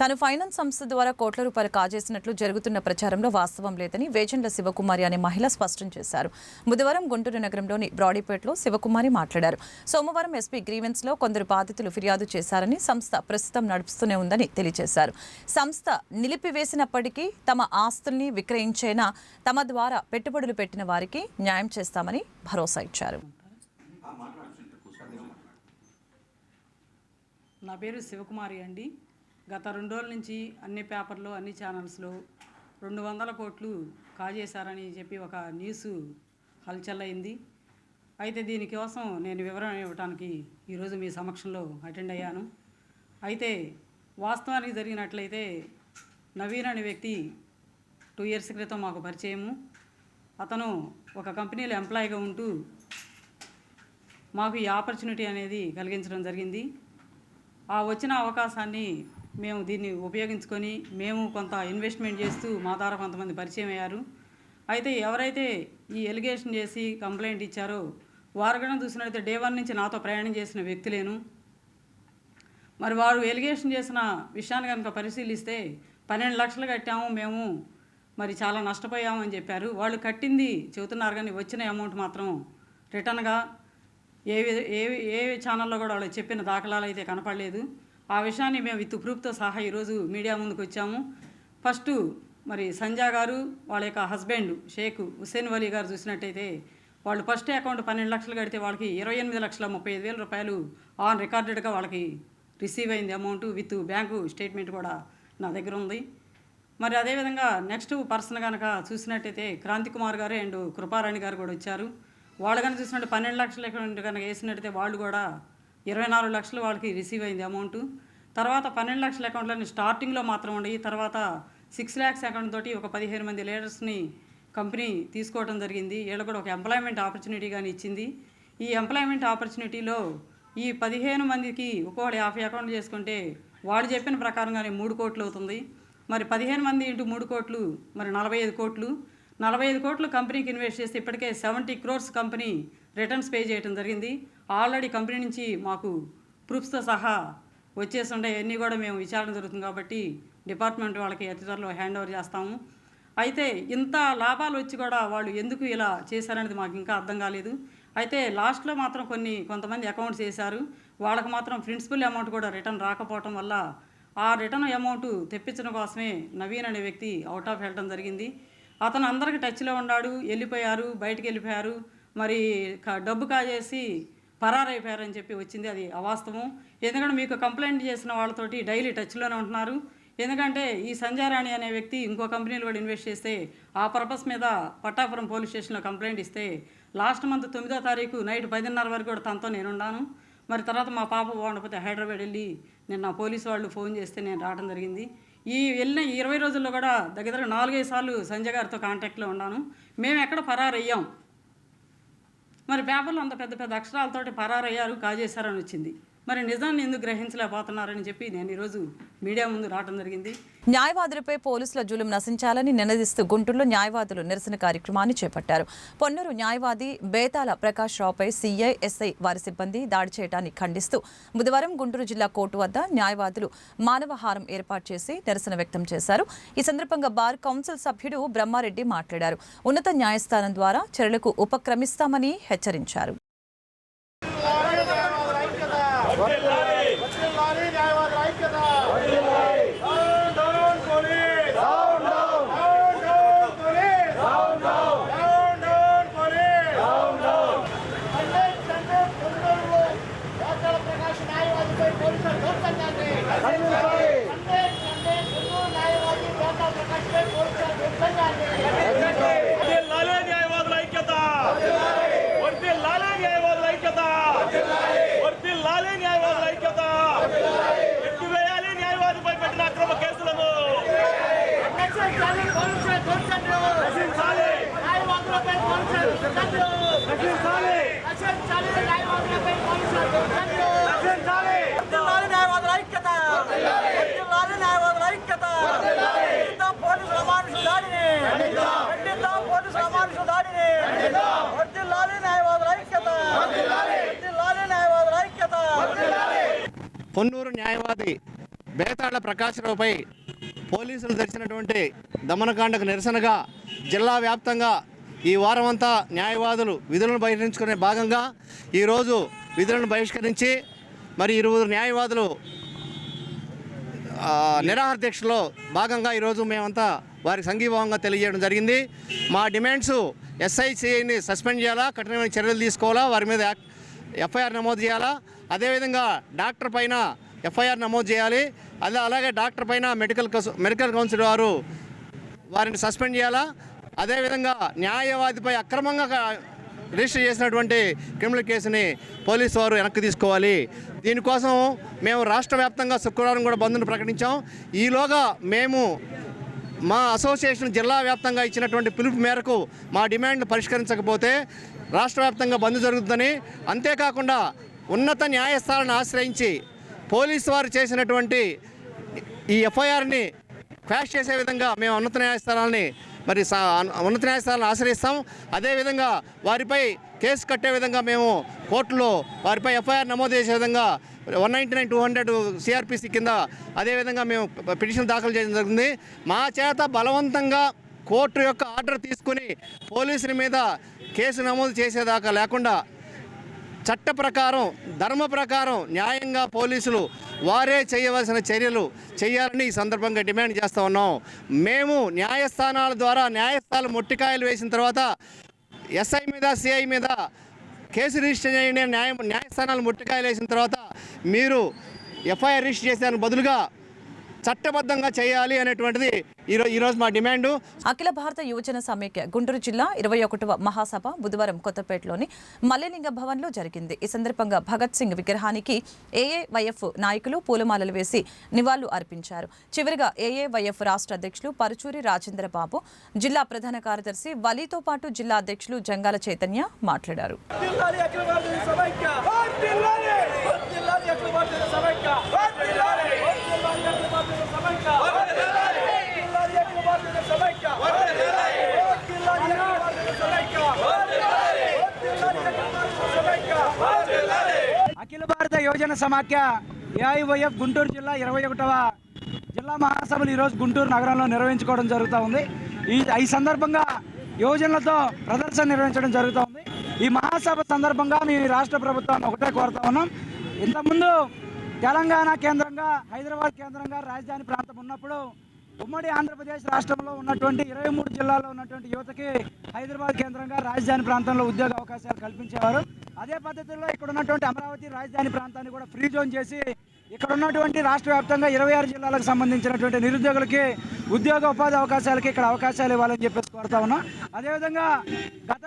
తాను ఫైనాన్స్ సంస్థ ద్వారా కోట్ల రూపాయలు కాజేసినట్లు జరుగుతున్న ప్రచారంలో వాస్తవం లేదని వేజండ్ల శివకుమారి అనే మహిళ స్పష్టం చేశారు. బుధవారం గుంటూరు నగరంలోని బ్రాడీపేటలో శివకుమారి మాట్లాడారు. సోమవారం ఎస్పీ గ్రీవెన్స్లో కొందరు బాధితులు ఫిర్యాదు చేశారని సంస్థ ప్రస్తుతం నడుపుతూనే ఉందని తెలియజేశారు. సంస్థ నిలిపివేసినప్పటికీ తమ ఆస్తుల్ని విక్రయించేనా తమ ద్వారా పెట్టుబడులు పెట్టిన వారికి న్యాయం చేస్తామని భరోసా ఇచ్చారు. నా పేరు శివకుమారి అండి. గత రెండు రోజుల నుంచి అన్ని పేపర్లో అన్ని ఛానల్స్లో రెండు వందల కోట్లు కాజేశారని చెప్పి ఒక న్యూస్ హల్చల్ అయింది అయితే దీనికోసం నేను వివరణ ఇవ్వడానికి ఈరోజు మీ సమక్షంలో అటెండ్ అయ్యాను. అయితే వాస్తవానికి జరిగినట్లయితే నవీన్ అనే వ్యక్తి టూ ఇయర్స్ క్రితం మాకు పరిచయము. అతను ఒక కంపెనీలో ఎంప్లాయీగా ఉంటూ మాకు ఈ ఆపర్చునిటీ అనేది కలిగించడం జరిగింది. ఆ వచ్చిన అవకాశాన్ని మేము దీన్ని ఉపయోగించుకొని మేము కొంత ఇన్వెస్ట్మెంట్ చేస్తూ మా ద్వారా కొంతమంది పరిచయం అయ్యారు. అయితే ఎవరైతే ఈ ఎలిగేషన్ చేసి కంప్లైంట్ ఇచ్చారో వారు కూడా చూసినట్లయితే డే వన్ నుంచి నాతో ప్రయాణం చేసిన వ్యక్తులేను. మరి వారు ఎలిగేషన్ చేసిన విషయాన్ని కనుక పరిశీలిస్తే పన్నెండు లక్షలు కట్టాము మేము మరి చాలా నష్టపోయాము అని చెప్పారు. వాళ్ళు కట్టింది చెబుతున్నారు కానీ వచ్చిన అమౌంట్ మాత్రం రిటర్న్గా ఏ ఏ ఏ ఛానల్లో కూడా వాళ్ళు చెప్పిన దాఖలాలు అయితే కనపడలేదు. ఆ విషయాన్ని మేము విత్ ప్రూఫ్తో సహా ఈరోజు మీడియా ముందుకు వచ్చాము. ఫస్ట్ మరి సంజా గారు వాళ్ళ యొక్క హస్బెండ్ షేక్ హుసేన్ వలీ గారు చూసినట్టయితే వాళ్ళు ఫస్ట్ అకౌంట్ పన్నెండు లక్షలు కడితే వాళ్ళకి ఇరవై ఎనిమిది లక్షల ముప్పై ఐదు వేల రూపాయలు ఆన్ రికార్డెడ్గా వాళ్ళకి రిసీవ్ అయింది అమౌంట్ విత్ బ్యాంకు స్టేట్మెంట్ కూడా నా దగ్గర ఉంది. మరి అదేవిధంగా నెక్స్ట్ పర్సన్ కనుక చూసినట్టయితే క్రాంతి కుమార్ గారు అండ్ కృపారాణి గారు కూడా వచ్చారు. వాళ్ళు కనుక చూసినట్టు పన్నెండు లక్షలు అకౌంట్ కనుక వేసినట్టయితే వాళ్ళు కూడా ఇరవై నాలుగు లక్షలు వాళ్ళకి రిసీవ్ అయింది అమౌంట్ తర్వాత పన్నెండు లక్షల అకౌంట్లని స్టార్టింగ్లో మాత్రం ఉండి తర్వాత సిక్స్ ల్యాక్స్ అకౌంట్ తోటి ఒక పదిహేను మంది లీడర్స్ని కంపెనీ తీసుకోవడం జరిగింది. వీళ్ళు కూడా ఒక ఎంప్లాయ్మెంట్ ఆపర్చునిటీ కానీ ఇచ్చింది. ఈ ఎంప్లాయ్మెంట్ ఆపర్చునిటీలో ఈ పదిహేను మందికి ఒక్కొక్కటి యాభై అకౌంట్లు చేసుకుంటే వాళ్ళు చెప్పిన ప్రకారంగానే మూడు కోట్లు అవుతుంది. మరి పదిహేను మంది ఇంటూ మూడు కోట్లు మరి నలభై ఐదు కోట్లు. నలభై ఐదు కోట్లు కంపెనీకి ఇన్వెస్ట్ చేస్తే ఇప్పటికే seventy crores company returns pay చేయడం జరిగింది. ఆల్రెడీ కంపెనీ నుంచి మాకు ప్రూఫ్స్తో సహా వచ్చేసి ఉండే అన్నీ కూడా మేము విచారణ జరుగుతుంది కాబట్టి డిపార్ట్మెంట్ వాళ్ళకి అతి త్వరలో హ్యాండ్ ఓవర్ చేస్తాము. అయితే ఇంత లాభాలు వచ్చి కూడా వాళ్ళు ఎందుకు ఇలా చేశారనేది మాకు ఇంకా అర్థం కాలేదు. అయితే లాస్ట్లో మాత్రం కొన్ని కొంతమంది అకౌంట్స్ వేశారు వాళ్ళకి మాత్రం ప్రిన్సిపల్ అమౌంట్ కూడా రిటర్న్ రాకపోవటం వల్ల ఆ రిటర్న్ అమౌంట్ తెప్పించడం కోసమే నవీన్ అనే వ్యక్తి అవుట్ ఆఫ్ వెళ్ళడం జరిగింది. అతను అందరికి టచ్లో ఉన్నాడు వెళ్ళిపోయారు బయటికి వెళ్ళిపోయారు. మరి డబ్బు కాజేసి పరారైపోయారని చెప్పి వచ్చింది. అది అవాస్తవం. ఎందుకంటే మీకు కంప్లైంట్ చేసిన వాళ్ళతోటి డైలీ టచ్లోనే ఉంటున్నారు. ఎందుకంటే ఈ సంజారాణి అనే వ్యక్తి ఇంకో కంపెనీలో కూడా ఇన్వెస్ట్ చేస్తే ఆ పర్పస్ మీద పట్టాపురం పోలీస్ స్టేషన్లో కంప్లైంట్ ఇస్తే లాస్ట్ మంత్ తొమ్మిదో తారీఖు నైట్ పదిన్నర వరకు కూడా తనతో నేనున్నాను మరి తర్వాత మా పాప బాగుండకపోతే హైదరాబాద్ వెళ్ళి నిన్న పోలీసు వాళ్ళు ఫోన్ చేస్తే నేను రావడం జరిగింది. ఈ వెళ్ళిన ఇరవై రోజుల్లో కూడా దగ్గర దగ్గర నాలుగైదు సార్లు సంజయ్ గారితో కాంటాక్ట్లో ఉన్నాను. మేము ఎక్కడ పరారయ్యాం. మరి పేపర్లో అంత పెద్ద పెద్ద అక్షరాలతోటి పరారయ్యారు కాజేశారని వచ్చింది. మరి నిజాన్ని ఎందుకు గ్రహించలేకపోతున్నారని చెప్పి నేను ఈరోజు మీడియా ముందు రావడం జరిగింది. న్యాయవాదులపై పోలీసుల జులుం నశించాలని నినదిస్తూ గుంటూరులో న్యాయవాదులు నిరసన కార్యక్రమాన్ని చేపట్టారు. పొన్నూరు న్యాయవాది బేతాల ప్రకాష్ రావుపై సీఐ ఎస్ఐ వారి సిబ్బంది దాడి చేయడాన్ని ఖండిస్తూ బుధవారం గుంటూరు జిల్లా కోర్టు వద్ద న్యాయవాదులు మానవహారం ఏర్పాటు చేసి నిరసన వ్యక్తం చేశారు. ఈ సందర్భంగా బార్ కౌన్సిల్ సభ్యుడు బ్రహ్మారెడ్డి మాట్లాడారు. ఉన్నత న్యాయస్థానం ద్వారా చర్యలకు ఉపక్రమిస్తామని హెచ్చరించారు వకీలారి న్యాయవాదుల ఐక్యత down down police down down down down police down down down down police down down అంటే అంటే తొందరలో వాకాల ప్రకాశ్ న్యాయవాదిపై పోలీసుల దౌర్జన్యాన్ని అంటే అంటే తొందరలో న్యాయవాది వాకాల ప్రకాశ్పై పోలీసుల దౌర్జన్యాన్ని లాలే న్యాయవాదుల ఐక్యత వర్తి లాలే న్యాయవాదుల ఐక్యత వర్తి లాలే న్యాయవాదుల ఐక్యత ఎత్తివేయాలి న్యాయవాదిపై పెట్టిన అక్రమ కేసులను రక్షించాలి పోలీసుల దౌర్జన్యం రక్షించాలి న్యాయవాదులపై పోలీసుల దౌర్జన్యం రక్షించాలి రక్షించాలి న్యాయవాదులపై పోలీసుల దౌర్జన్యం రక్షించాలి వర్ధిల్లాలి న్యాయవాదుల ఐక్యత న్యాయవాదుల ఐక్యత పోలీసుల మానుష దాడిని పోలీసుల సామాజిక దాడిని వర్ధిల్లాలి న్యాయవాదుల ఐక్యత న్యాయవాదుల ఐక్యత పొన్నూరు న్యాయవాది బేతాళ్ళ ప్రకాశ్రావుపై పోలీసులు తెరిచినటువంటి దమనకాండకు నిరసనగా జిల్లా వ్యాప్తంగా ఈ వారం అంతా న్యాయవాదులు విధులను బహిష్కరించుకునే భాగంగా ఈరోజు విధులను బహిష్కరించి మరి ఇరువురు న్యాయవాదులు నిరాహార దీక్షలో భాగంగా ఈరోజు మేమంతా వారికి సంఘీభావంగా తెలియజేయడం జరిగింది. మా డిమాండ్స్ ఎస్ఐసిఐని సస్పెండ్ చేయాలా కఠినమైన చర్యలు తీసుకోవాలా వారి మీద ఎఫ్ఐఆర్ నమోదు చేయాలా? అదేవిధంగా డాక్టర్ పైన ఎఫ్ఐఆర్ నమోదు చేయాలి. అదే అలాగే డాక్టర్ పైన మెడికల్ మెడికల్ కౌన్సిల్ వారు వారిని సస్పెండ్ చేయాలా? అదేవిధంగా న్యాయవాదిపై అక్రమంగా రిజిస్టర్ చేసినటువంటి క్రిమినల్ కేసుని పోలీసు వారు వెనక్కి తీసుకోవాలి. దీనికోసం మేము రాష్ట్ర వ్యాప్తంగా శుక్రవారం కూడా బంద్ను ప్రకటించాం. ఈలోగా మేము మా అసోసియేషన్ జిల్లా వ్యాప్తంగా ఇచ్చినటువంటి పిలుపు మేరకు మా డిమాండ్ను పరిష్కరించకపోతే రాష్ట్ర వ్యాప్తంగా బంద్ జరుగుతుందని అంతేకాకుండా ఉన్నత న్యాయస్థానాన్ని ఆశ్రయించి పోలీసు వారు చేసినటువంటి ఈ ఎఫ్ఐఆర్ని క్వాష్ చేసే విధంగా మేము ఉన్నత న్యాయస్థానాలని మరి సా- ఉన్నత న్యాయస్థానాలను ఆశ్రయిస్తాం. అదేవిధంగా వారిపై కేసు కట్టే విధంగా మేము కోర్టులో వారిపై ఎఫ్ఐఆర్ నమోదు చేసే విధంగా one ninety nine two hundred CrPC కింద అదేవిధంగా మేము పిటిషన్ దాఖలు చేయడం జరిగింది. మా చేత బలవంతంగా కోర్టు యొక్క ఆర్డర్ తీసుకుని పోలీసుల మీద కేసు నమోదు చేసేదాకా లేకుండా చట్ట ప్రకారం ధర్మ ప్రకారం న్యాయంగా పోలీసులు వారే చేయవలసిన చర్యలు చేయాలని ఈ సందర్భంగా డిమాండ్ చేస్తూ ఉన్నాం. మేము న్యాయస్థానాల ద్వారా న్యాయస్థానాలు మొట్టికాయలు వేసిన తర్వాత ఎస్ఐ మీద సిఐ మీద కేసు రిజిస్టర్ చేయండి న్యాయం న్యాయ న్యాయస్థానాలు ముట్టికాయలు వేసిన తర్వాత మీరు ఎఫ్ఐఆర్ రిజిస్టర్ చేసేదానికి బదులుగా చట్టబద్ధంగా చేయాలి అనేటువంటిది ఈరోజు ఈరోజు మా డిమాండు. అఖిల భారత యువజన సమైక్య గుంటూరు జిల్లా ఇరవై ఒకటవ మహాసభ బుధవారం కొత్తపేటలోని మల్లెలింగ భవన్లో జరిగింది. ఈ సందర్భంగా భగత్ సింగ్ విగ్రహానికి ఏఏవైఎఫ్ నాయకులు పూలమాలలు వేసి నివాళులు అర్పించారు. చివరిగా ఏఏవైఎఫ్ రాష్ట్ర అధ్యక్షులు పరుచూరి రాజేంద్ర బాబు జిల్లా ప్రధాన కార్యదర్శి వలీతో పాటు జిల్లా అధ్యక్షులు జంగాల చైతన్య మాట్లాడారు వర్ధిల్లాలి అఖిల భారతీయ సమైక్య వర్ధిల్లాలి వర్ధిల్లాలి అఖిల భారతీయ సమైక్య వర్ధిల్లాలి వర్ధిల్లాలి అఖిల భారతీయ సమైక్య వర్ధిల్లాలి వర్ధిల్లాలి అఖిల భారతీయ సమైక్య వర్ధిల్లాలి వర్ధిల్లాలి అఖిల భారతీయ సమైక్య వర్ధిల్లాలి వర్ధిల్లాలి అఖిల భారతీయ సమైక్య వర్ధిల్లాలి అఖిల భారత యువజన సమాఖ్య ఏఐవైఎఫ్ గుంటూరు జిల్లా ఇరవై ఒకటవ జిల్లా మహాసభలు ఈరోజు గుంటూరు నగరంలో నిర్వహించుకోవడం జరుగుతూ ఉంది. ఈ ఈ సందర్భంగా యువజనులతో ప్రదర్శన నిర్వహించడం జరుగుతూ ఉంది. ఈ మహాసభ సందర్భంగా మేము రాష్ట్ర ప్రభుత్వాన్ని ఒకటే కోరుతా ఉన్నాం. ఇంతకుముందు తెలంగాణ కేంద్రంగా హైదరాబాద్ కేంద్రంగా రాజధాని ప్రాంతం ఉన్నప్పుడు ఉమ్మడి ఆంధ్రప్రదేశ్ రాష్ట్రంలో ఉన్నటువంటి ఇరవై మూడు జిల్లాల్లో ఉన్నటువంటి యువతకి హైదరాబాద్ కేంద్రంగా రాజధాని ప్రాంతంలో ఉద్యోగ అవకాశాలు కల్పించేవారు. అదే పద్ధతిలో ఇక్కడ ఉన్నటువంటి అమరావతి రాజధాని ప్రాంతాన్ని కూడా ఫ్రీ జోన్ చేసి ఇక్కడ ఉన్నటువంటి రాష్ట్ర వ్యాప్తంగా ఇరవై ఆరు జిల్లాలకు సంబంధించినటువంటి నిరుద్యోగులకి ఉద్యోగ ఉపాధి అవకాశాలకి ఇక్కడ అవకాశాలు ఇవ్వాలని చెప్పేసి కోరుతా ఉన్నాం. అదేవిధంగా గత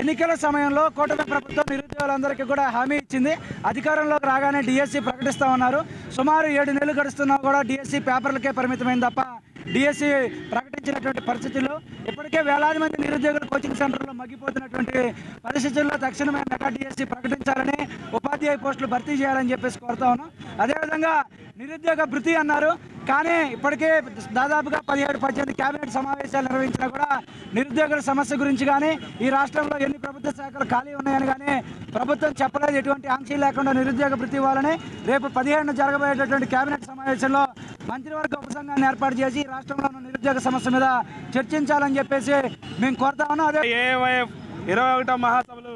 ఎన్నికల సమయంలో కూటమి ప్రభుత్వం నిరుద్యోగులందరికీ కూడా హామీ ఇచ్చింది. అధికారంలోకి రాగానే డిఎస్సి ప్రకటిస్తా ఉన్నారు. సుమారు ఏడు నెలలు గడుస్తున్నా కూడా డిఎస్సి పేపర్లకే పరిమితమైంది తప్ప డిఎస్సి ప్రకటించినటువంటి పరిస్థితుల్లో ఇప్పటికే వేలాది మంది నిరుద్యోగులు కోచింగ్ సెంటర్లో మగ్గిపోతున్నటువంటి పరిస్థితుల్లో తక్షణమే మెగా డిఎస్సి ప్రకటించాలని ఉపాధ్యాయ పోస్టులు భర్తీ చేయాలని చెప్పేసి కోరుతా ఉన్నాం. అదేవిధంగా నిరుద్యోగ భృతి అన్నారు. కానీ ఇప్పటికే దాదాపుగా పదిహేడు పద్దెనిమిది కేబినెట్ సమావేశాలు నిర్వహించినా కూడా నిరుద్యోగుల సమస్య గురించి కానీ ఈ రాష్ట్రంలో ఎన్ని ప్రభుత్వ శాఖలు ఖాళీ ఉన్నాయని కానీ ప్రభుత్వం చెప్పలేదు. ఎటువంటి ఆంక్షలు లేకుండా నిరుద్యోగ భృతి ఇవ్వాలని రేపు పదిహేడున జరగబోయేటటువంటి కేబినెట్ సమావేశంలో మంత్రివర్గ ఉపసంఘాన్ని ఏర్పాటు చేసి రాష్ట్రంలో ఉన్న నిరుద్యోగ సమస్య మీద చర్చించాలని చెప్పేసి మేము కోరుతా అదే ఇరవై ఒకటో మహాసభలు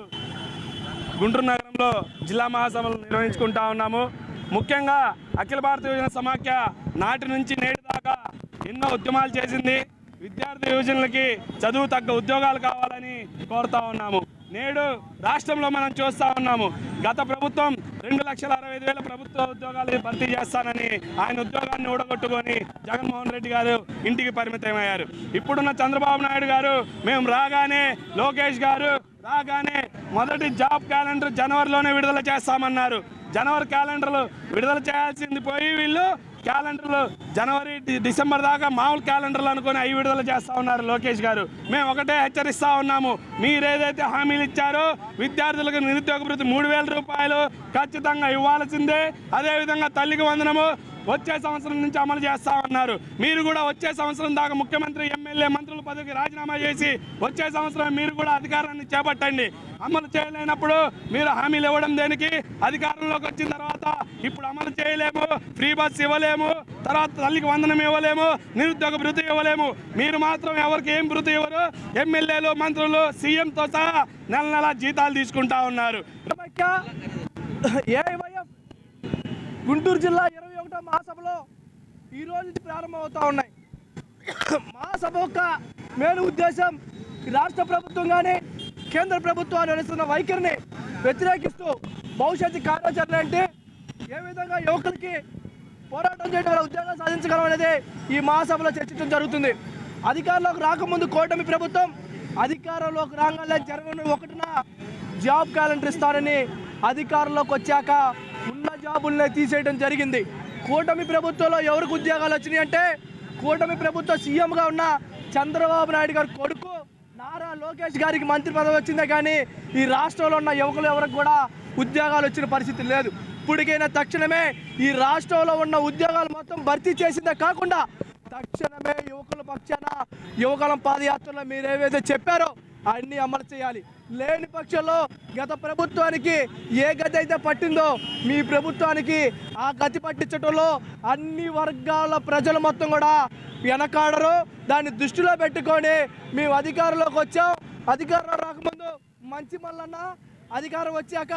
గుంటూరు నగరంలో జిల్లా మహాసభలు నిర్వహించుకుంటా ఉన్నాము. ముఖ్యంగా అఖిల భారత యువజన సమాఖ్య నాటి నుంచి నేటి దాకా ఎన్నో ఉద్యమాలు చేసింది. విద్యార్థి యువజనులకి చదువు తగ్గ ఉద్యోగాలు కావాలని కోరుతా ఉన్నాము. నేడు రాష్ట్రంలో మనం చూస్తా ఉన్నాము. గత ప్రభుత్వం రెండు లక్షల అరవై ఐదు వేల ప్రభుత్వ ఉద్యోగాలు భర్తీ చేస్తానని ఆయన ఉద్యోగాన్ని ఊడగొట్టుకొని జగన్మోహన్ రెడ్డి గారు ఇంటికి పరిమితమయ్యారు. ఇప్పుడున్న చంద్రబాబు నాయుడు గారు మేము రాగానే లోకేష్ గారు రాగానే మొదటి జాబ్ క్యాలెండర్ జనవరిలోనే విడుదల చేస్తామన్నారు. జనవరి క్యాలెండర్లు విడుదల చేయాల్సింది పోయి వీళ్ళు క్యాలెండర్లు జనవరి డిసెంబర్ దాకా మామూలు క్యాలెండర్లు అనుకుని అవి విడుదల చేస్తూ ఉన్నారు లోకేష్ గారు. మేము ఒకటే హెచ్చరిస్తూ ఉన్నాము. మీరు ఏదైతే హామీలు ఇచ్చారో విద్యార్థులకు నిరుద్యోగ భృతి మూడు వేల రూపాయలు ఖచ్చితంగా ఇవ్వాల్సిందే. అదేవిధంగా తల్లికి వందనము. వచ్చే సంవత్సరం నుంచి అమలు చేస్తా ఉన్నారు. మీరు కూడా వచ్చే సంవత్సరం దాకా ముఖ్యమంత్రి ఎం ఎమ్మెల్యే మంత్రుల పదవికి రాజీనామా చేసి వచ్చే సంవత్సరం మీరు కూడా అధికారాన్ని చేపట్టండి. అమలు చేయలేనప్పుడు మీరు హామీలు ఇవ్వడం దేనికి? అధికారంలోకి వచ్చిన తర్వాత ఇప్పుడు అమలు చేయలేము ఫ్రీ బస్ ఇవ్వలేము తర్వాత తల్లికి వందనం ఇవ్వలేము నిరుద్యోగ భృతి ఇవ్వలేము. మీరు మాత్రం ఎవరికి ఏం భృతి ఇవ్వరు? ఎమ్మెల్యేలు మంత్రులు సీఎంతో సహా నెల నెల జీతాలు తీసుకుంటా ఉన్నారు. గుంటూరు జిల్లా ఇరవై ఒకటో మహాసభలో ఈ రోజు నుంచి ప్రారంభమవుతా ఉన్నాయి. మా సభ యొక్క మేలు ఉద్దేశం ఈ రాష్ట్ర ప్రభుత్వం కానీ కేంద్ర ప్రభుత్వాలు నడుస్తున్న వైఖరిని వ్యతిరేకిస్తూ భవిష్యత్తు కార్యాచరణ అంటే ఏ విధంగా యువకులకి పోరాటం చేయడం వల్ల ఉద్యోగాలు సాధించగలం అనేది ఈ మహాసభలో చర్చించడం జరుగుతుంది. అధికారంలోకి రాకముందు కూటమి ప్రభుత్వం అధికారంలోకి రాగానే జరగని ఒకటిన జాబ్ క్యాలెండర్ ఇస్తారని అధికారంలోకి వచ్చాక ఉన్న జాబుల్ని తీసేయడం జరిగింది. కూటమి ప్రభుత్వంలో ఎవరికి ఉద్యోగాలు వచ్చినాయి అంటే కూటమి ప్రభుత్వ సీఎంగా ఉన్న చంద్రబాబు నాయుడు గారి కొడుకు నారా లోకేష్ గారికి మంత్రి పదవి వచ్చిందే కానీ ఈ రాష్ట్రంలో ఉన్న యువకులు ఎవరికి కూడా ఉద్యోగాలు వచ్చిన పరిస్థితి లేదు. ఇప్పటికైనా తక్షణమే ఈ రాష్ట్రంలో ఉన్న ఉద్యోగాలు మొత్తం భర్తీ చేసిందే కాకుండా తక్షణమే యువకుల పక్షాన యువకులం పాదయాత్రలో మీరు ఏవైతే చెప్పారో అన్ని అమలు చేయాలి. లేని పక్షంలో గత ప్రభుత్వానికి ఏ గతి అయితే పట్టిందో మీ ప్రభుత్వానికి ఆ గతి పట్టించడంలో అన్ని వర్గాల ప్రజలు మొత్తం కూడా వెనకాడరు. దాన్ని దృష్టిలో పెట్టుకొని మేము అధికారంలోకి వచ్చాం. అధికారంలో రాకముందు మంచి మల్లన్న అధికారం వచ్చాక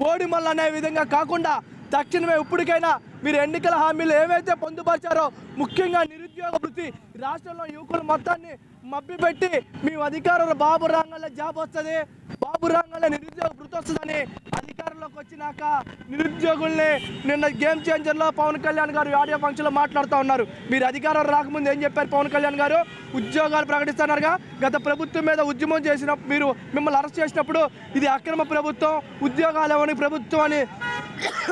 బోడి మల్ల విధంగా కాకుండా తక్షణమే ఇప్పటికైనా మీరు ఎన్నికల హామీలు ఏవైతే పొందుపరిచారో ముఖ్యంగా నిరుద్యోగ వృత్తి రాష్ట్రంలో యువకులు మొత్తాన్ని మబ్బిపెట్టి మేము అధికారంలో బాబు రాంగల్లో జాబ్ వస్తుంది. బాబు రాంగల్లో నిరుద్యోగ వృత్తి వస్తుందని అధికారంలోకి వచ్చినాక నిరుద్యోగుల్ని నిన్న గేమ్ చేంజర్లో పవన్ కళ్యాణ్ గారు ఆడియో ఫంక్షన్లో మాట్లాడుతూ ఉన్నారు. మీరు అధికారం రాకముందు ఏం చెప్పారు పవన్ కళ్యాణ్ గారు? ఉద్యోగాలు ప్రకటిస్తున్నారుగా. గత ప్రభుత్వం మీద ఉద్యమం చేసిన మీరు మిమ్మల్ని అరెస్ట్ చేసినప్పుడు ఇది అక్రమ ప్రభుత్వం ఉద్యోగాలు ఇవ్వని ప్రభుత్వం అని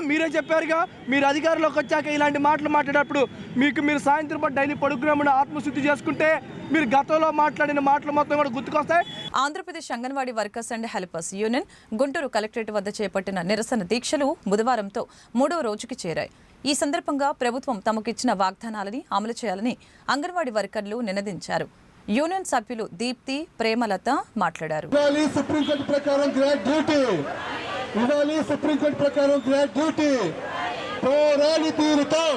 మీరే చెప్పారుగా మీరు అధికారంలోకి వచ్చాక ఇలాంటి మాటలు మాట్లాడేటప్పుడు మీకు మీరు సాయంత్రం పాటు డైలీ పడుకునేమని ఆత్మశుద్ధి చేసుకుంటే మీరు గతంలో మాట్లాడిన మాటలు మొత్తం కూడా గుర్తుకొస్తాయి. Andhra Pradesh anganwadi workers and helpers union Guntur collectorate వద్ద చేపట్టిన నిరసన దీక్షలు బుధవారంతో మూడవ రోజుకి చేరాయి. ఈ సందర్భంగా ప్రభుత్వం తమకిచ్చిన వాగ్దానాలని అమలు చేయాలని అంగన్వాడీ వర్కర్లు నినదించారు. యూనియన్ సభ్యులు దీప్తి ప్రేమలత మాట్లాడారు. ఇవ్వాలి సుప్రీంకోర్టు ప్రకారం గ్రాడ్ డ్యూటీ ఇవ్వాలి సుప్రీంకోర్టు ప్రకారం గ్రాడ్ డ్యూటీ. పోరాడి తీరుతాం.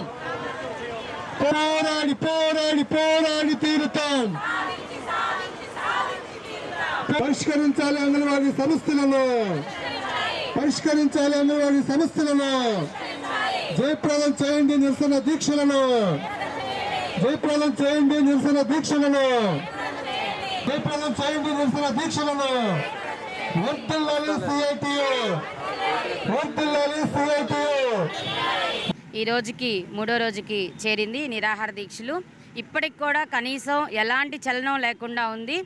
పోరాడి పోరాడి పోరాడి తీరుతాం. పరిష్కరించాలి అంగన్వాడీ సంస్థలను పరిష్కరించాలి అంగన్వాడీ సంస్థలను జయప్రదం చేయండి నిరసన దీక్షలను జయప్రదం చేయండి నిరసన దీక్షలను జయప్రదం చేయండి నిరసన దీక్షలను ఈ రోజుకి మూడో రోజుకి చేరింది నిరాహార దీక్షలు. ఇప్పటికి కూడా కనీసం ఎలాంటి చలనం లేకుండా ఉంది.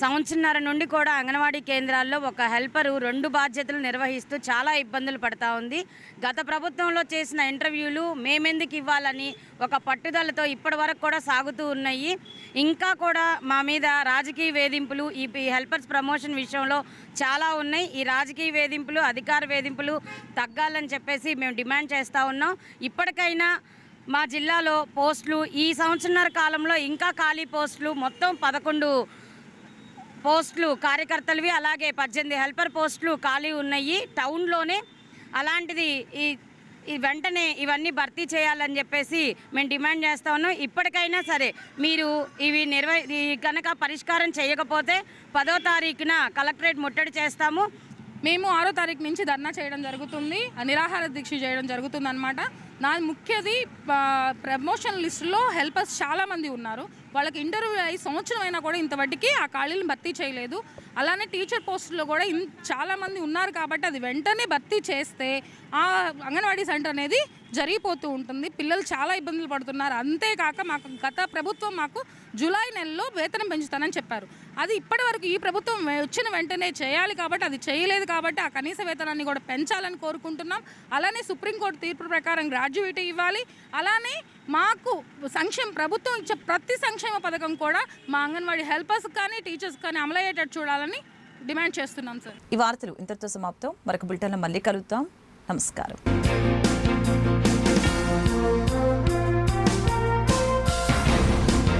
సంవత్సరన్నర నుండి కూడా అంగన్వాడీ కేంద్రాల్లో ఒక హెల్పరు రెండు బాధ్యతలు నిర్వహిస్తూ చాలా ఇబ్బందులు పడతా ఉంది. గత ప్రభుత్వంలో చేసిన ఇంటర్వ్యూలు మేమెందుకు ఇవ్వాలని ఒక పట్టుదలతో ఇప్పటి వరకు కూడా సాగుతూ ఉన్నాయి. ఇంకా కూడా మా మీద రాజకీయ వేధింపులు ఈ హెల్పర్స్ ప్రమోషన్ విషయంలో చాలా ఉన్నాయి. ఈ రాజకీయ వేధింపులు అధికార వేధింపులు తగ్గాలని చెప్పేసి మేము డిమాండ్ చేస్తూ ఉన్నాం. ఇప్పటికైనా మా జిల్లాలో పోస్టులు ఈ సంవత్సరన్నర కాలంలో ఇంకా ఖాళీ పోస్టులు మొత్తం పదకొండు పోస్టులు కార్యకర్తలవి అలాగే పద్దెనిమిది హెల్పర్ పోస్టులు ఖాళీ ఉన్నాయి. టౌన్లోనే అలాంటిది ఈ ఈ వెంటనే ఇవన్నీ భర్తీ చేయాలని చెప్పేసి మేము డిమాండ్ చేస్తా ఉన్నాం. ఇప్పటికైనా సరే మీరు ఇవి నిర్వ కనుక పరిష్కారం చేయకపోతే పదో తారీఖున కలెక్టరేట్ ముట్టడి చేస్తాము. మేము ఆరో తారీఖు నుంచి ధర్నా చేయడం జరుగుతుంది. నిరాహార దీక్ష చేయడం జరుగుతుంది అనమాట నా ముఖ్యది ప్రమోషన్ లిస్టులో హెల్పర్స్ చాలామంది ఉన్నారు. వాళ్ళకి ఇంటర్వ్యూ అయ్యి సంవత్సరం అయినా కూడా ఇంతవరకు ఆ ఖాళీలను భర్తీ చేయలేదు. అలానే టీచర్ పోస్టులో కూడా ఇన్ ఉన్నారు కాబట్టి అది వెంటనే భర్తీ చేస్తే ఆ అంగన్వాడీ సెంటర్ అనేది జరిగిపోతూ ఉంటుంది. పిల్లలు చాలా ఇబ్బందులు పడుతున్నారు. అంతేకాక మాకు గత ప్రభుత్వం మాకు జూలై నెలలో వేతనం పెంచుతానని చెప్పారు. అది ఇప్పటివరకు ఈ ప్రభుత్వం వచ్చిన వెంటనే చేయాలి కాబట్టి అది చేయలేదు కాబట్టి ఆ కనీస వేతనాన్ని కూడా పెంచాలని కోరుకుంటున్నాం. అలానే సుప్రీంకోర్టు తీర్పు ప్రకారం గ్రాడ్యుయేటీ ఇవ్వాలి. అలానే మాకు సంక్షేమ ప్రభుత్వం ఇచ్చే ప్రతి సంక్షేమ పథకం కూడా మా అంగన్వాడీ హెల్పర్స్ కానీ టీచర్స్ కానీ అమలయ్యేటట్టు చూడాలని డిమాండ్ చేస్తున్నాం సార్. ఈ వార్తలు ఇంతటితో సమాప్తం. మరొక బులెటిన్లో మళ్ళీ కలుద్దాం. నమస్కారం.